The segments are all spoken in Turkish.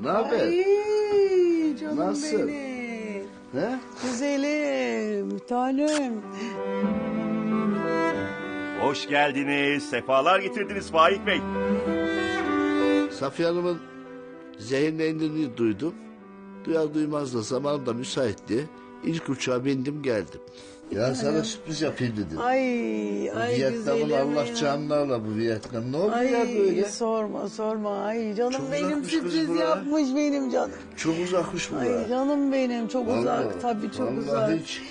Ne haber? Ay canım Nasıl? benim. He? Güzelim, tanem. Hoş geldiniz. Sefalar getirdiniz Faik Bey. Safiye Hanım'ın zehirlendiğini duydum. Duyar duymaz da zamanım da müsaitti. İlk uçağa bindim geldim. Ya sana sürpriz yapayım dedim. Ay, ay Vietnam'ın güzelim. Allah ya. canlarla bu Vietnam. Ne oldu Ay ya böyle? sorma sorma. Ay canım Çok benim uzakmış kız sürpriz bura. yapmış benim canım. Çok uzakmış bu Ay canım benim çok uzak tabii çok vallahi uzak. hiç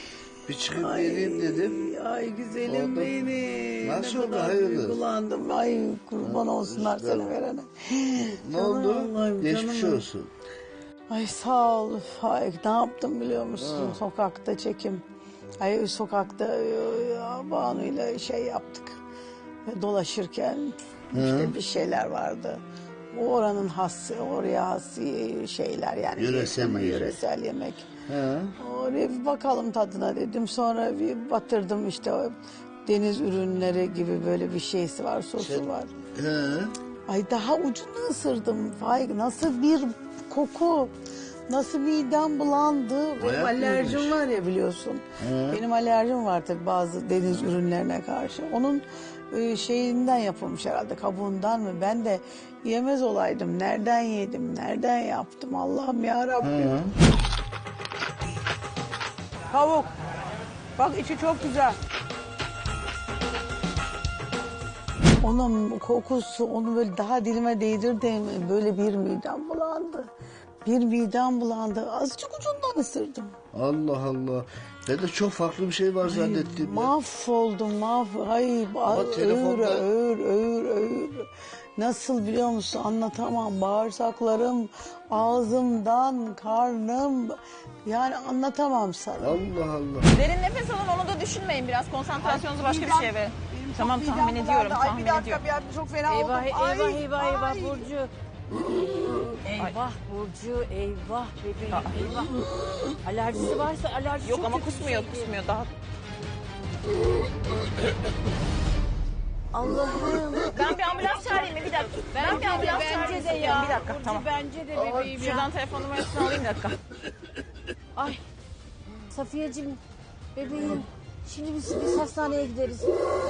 bir çıkıp Ay, geleyim dedim. Ay güzelim Orada- benim. Nasıl oldu, hayırdır? duygulandım. Ay kurban olsunlar işte. seni verene. Ne Canım oldu? Allah'ım, Geçmiş canım. olsun. Ay sağ ol Faik. Ne yaptım biliyor musun? Sokakta çekim. Ay sokakta e, Banu'yla şey yaptık. E, Dolaşırken işte bir şeyler vardı. O oranın has, oraya has şeyler yani. Yöresel yiyecek. Yöresel yemek. He. Oraya bir bakalım tadına dedim. Sonra bir batırdım işte o deniz ürünleri gibi böyle bir şeysi var, sosu var. He. Ay daha ucunu ısırdım. Vay nasıl bir koku. Nasıl midem bulandı. Benim alerjim var ya biliyorsun. Benim alerjim var tabii bazı deniz ürünlerine karşı. Onun e, şeyinden yapılmış herhalde kabuğundan mı? Ben de yemez olaydım. Nereden yedim? Nereden yaptım? Allah'ım ya Rabbim. Tavuk. Bak içi çok güzel. Onun kokusu onu böyle daha dilime değdirdim. Böyle bir midem bulandı. Bir midem bulandı. Azıcık ucundan ısırdım. Allah Allah. Ben de çok farklı bir şey var zannettim. ya. Mahvoldum mahv. Ay ağır, telefonda- ağır, ağır, ağır. Nasıl biliyor musun anlatamam. Bağırsaklarım, ağzımdan, karnım. Yani anlatamam sana. Allah Allah. Derin nefes alın onu da düşünmeyin biraz konsantrasyonunuzu başka bir şeye verin. Tamam tahmin bulandı. ediyorum Ay, tahmin bir dakika ediyorum. bir dakika çok fena Eyvah oldum. eyvah Ay, eyvah. Burcu. Eyvah Burcu eyvah bebeğim eyvah. Alerjisi varsa alerji Yok çok ama kötü bir kusmuyor şeydir. kusmuyor daha. Allah'ım. Ben bir ambulans çağırayım mı bir dakika. Ben, bir ambulans bence çağırayım de istiyorum. ya. Bir dakika Burcu tamam. bence de bebeğim ya. Şuradan telefon numarasını alayım bir dakika. Ay Safiyeciğim bebeğim. Şimdi biz, biz hastaneye gideriz.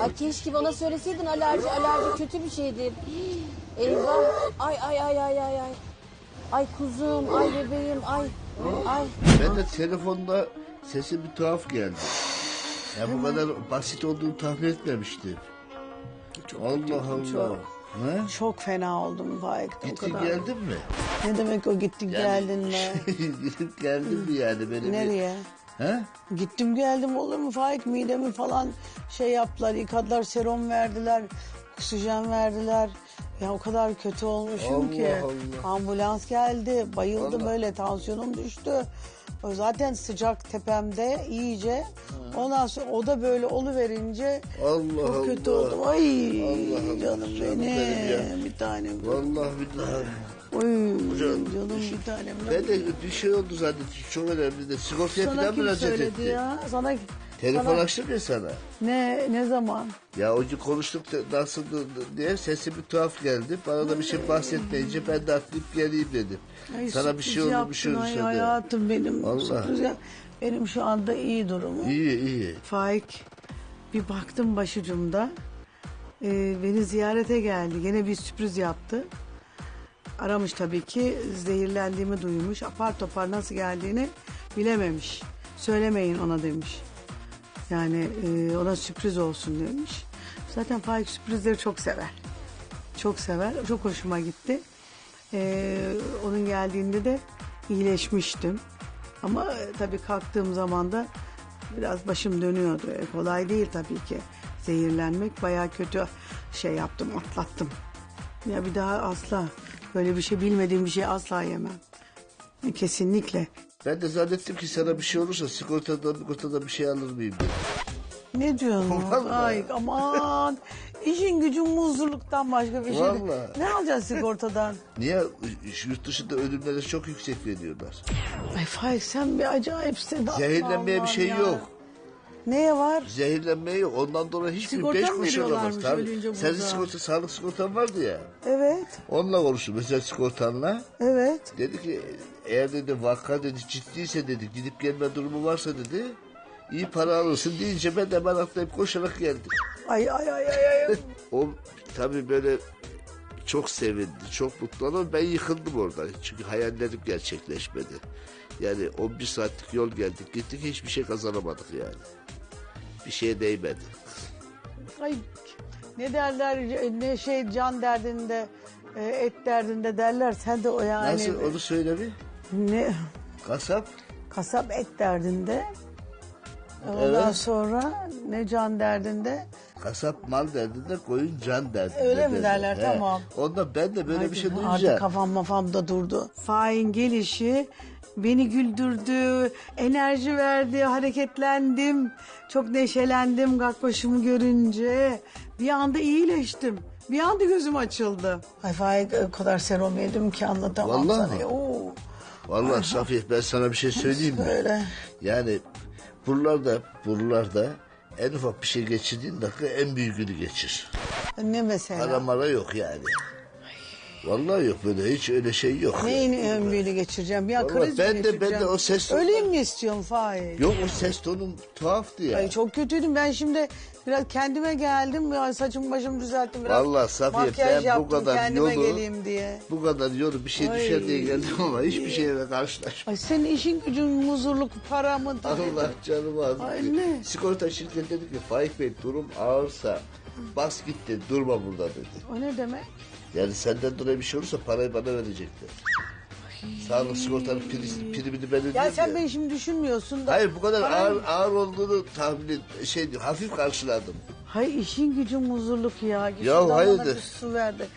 Ay keşke bana söyleseydin alerji alerji kötü bir şeydir. Hii, Eyvah. Ay ay ay ay ay ay. Ay kuzum, ay bebeğim, ay. Ay. Ben de telefonda sesi bir tuhaf geldi. Ya bu kadar basit olduğunu tahmin etmemiştim. Allah Allah. çok. Ne? Çok fena oldum Faik. o Gittin kadar. geldin mi? Ne demek o gittin geldin mi? Gidip geldin mi yani? Böyle bir- Nereye? He? Gittim geldim olur mu Faik midemi falan şey yaptılar yıkadılar serum verdiler oksijen verdiler. Ya o kadar kötü olmuşum Allah ki. Allah. Ambulans geldi bayıldım Allah. böyle tansiyonum düştü. O zaten sıcak tepemde iyice. Ondan sonra o da böyle oluverince Allah çok Allah. kötü oldum. Ay Allah Allah, canım canım benim, benim ya. bir tanem. Vallahi billahi. Oy Hocam, canım bir tanem. Ben de bir şey oldu zannettim. Çok önemli de. Sigortaya Sana falan kim müracaat söyledi etti. ya? Sana Telefon sana- açtım ya sana. ne ne zaman? Ya o gün konuştuk da nasıldı diye sesi bir tuhaf geldi. Bana da bir şey bahsetmeyince ben de atlayıp geleyim dedim. Ay, sana bir sürpriz şey oldu bir yaptın şey ay olursa de. hayatım benim. Allah. Sürpriz yap- Benim şu anda iyi durumum. İyi iyi. Faik bir baktım başucumda. Ee, beni ziyarete geldi. Gene bir sürpriz yaptı. Aramış tabii ki zehirlendiğimi duymuş. Apar topar nasıl geldiğini bilememiş. Söylemeyin ona demiş. Yani e, ona sürpriz olsun demiş. Zaten Faik sürprizleri çok sever. Çok sever. Çok hoşuma gitti. Ee, onun geldiğinde de iyileşmiştim. Ama e, tabii kalktığım zaman da biraz başım dönüyordu. E, kolay değil tabii ki. Zehirlenmek bayağı kötü şey yaptım, atlattım. Ya bir daha asla böyle bir şey bilmediğim bir şey asla yemem. E, Kesinlikle. Ben de zannettim ki sana bir şey olursa sigortadan sigortadan bir şey alır mıyım dedim. Ne diyorsun? Vallahi. Ay aman. İşin gücün muzluluktan başka bir şey değil. Vallahi. Ne alacaksın sigortadan? Niye? Yurt dışında ölümlere çok yüksek veriyorlar. Ay Faik sen bir acayipsin. Zehirlenmeye bir Allah'ım şey ya. yok. Neye var? Zehirlenme yok. Ondan dolayı hiçbir Sigorta beş mı kuruş alamaz. veriyorlarmış Tabii. ölünce Senin burada? sigorta, sağlık sigortan vardı ya. Evet. Onunla konuştum mesela sigortanla. Evet. Dedi ki eğer dedi vaka dedi ciddiyse dedi gidip gelme durumu varsa dedi iyi para alırsın deyince ben de hemen atlayıp koşarak geldim. Ay ay ay ay ay. O tabii böyle çok sevindi, çok mutlu oldu ama ben yıkıldım orada. Çünkü hayallerim gerçekleşmedi. Yani 11 saatlik yol geldik gittik hiçbir şey kazanamadık yani. Bir şeye değmedi. Ay ne derler ne şey can derdinde e, et derdinde derler sen de o yani Nasıl onu söyle bir. ne Kasap kasap et derdinde ondan Evet. sonra ne can derdinde kasap mal derdinde koyun can derdinde. Öyle mi derler? Tamam. Ondan ben de böyle Ay, bir şey Artık duyunca. kafam mafam da durdu. Fahin gelişi beni güldürdü, enerji verdi, hareketlendim. Çok neşelendim Gakbaşımı görünce. Bir anda iyileştim. Bir anda gözüm açıldı. Ay Faik o kadar serum yedim ki anlatamam Vallahi sana. mi? Oo, Vallahi Safiye ben sana bir şey söyleyeyim mi? Söyle. Yani buralarda, buralarda en ufak bir şey geçirdiğin dakika en büyüğünü geçir. ne mesela? Mara yok yani. Vallahi yok böyle hiç öyle şey yok. Neyin yani. ömrüyle geçireceğim? Ya Vallahi kriz ben mi de- ben de o ses- Öleyim mi istiyorsun Faik? Yok o ses tonun tuhaftı ya. Ay çok kötüydüm. Ben şimdi biraz kendime geldim. Ya saçımı başımı düzelttim biraz. Vallahi Safiye, ben bu kadar kendime yolu- geleyim diye. Bu kadar yolu bir şey Ay. düşer diye geldim ama hiçbir şeyle karşılaşmadım. Ay senin işin gücün muzurluk para mı? Allah canımı aldı. Ay ne? Sigorta şirketi dedi ki Faik Bey durum ağırsa bas git dedi durma burada dedi. O ne demek? Yani senden dolayı bir şey olursa parayı bana verecekler. Sağlık sigortanın pri- primini ben ödeyeyim Ya sen beni şimdi düşünmüyorsun da. Hayır bu kadar Para- ağır, ağır olduğunu tahmin et, şey hafif karşıladım. Hay işin gücün muzurluk ya. Git Ya şuradan bana hayırdır? bir su ver de.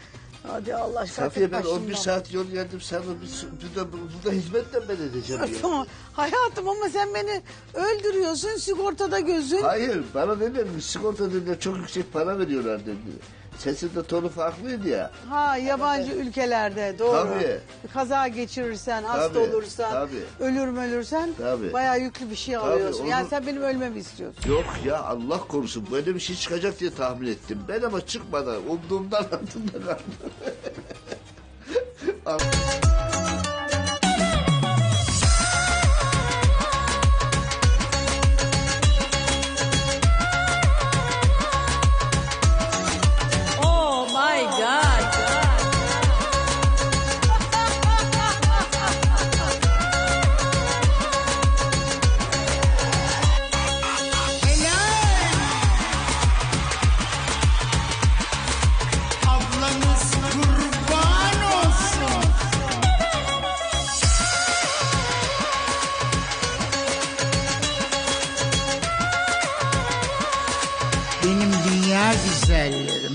Hadi Allah aşkına. Safiye ben tek 11 başımdan. saat yol geldim sen bir, su- burada, burada hizmetle ben edeceğim ya. Tamam. Hayatım ama sen beni öldürüyorsun sigortada gözün. Hayır bana ne demiş sigorta dediler çok yüksek para veriyorlar dedi. Sesin de tonu farklıydı ya. Ha yabancı ülkelerde doğru. Tabii. Kaza geçirirsen, hasta Tabii, olursan, tabii. ölür mü ölürsen Tabii. bayağı yüklü bir şey alıyorsun. onu- Yani sen benim ölmemi istiyorsun. Yok ya Allah korusun böyle bir şey çıkacak diye tahmin ettim. Ben ama çıkmadan umduğumdan altında kaldım. Marie-Angèle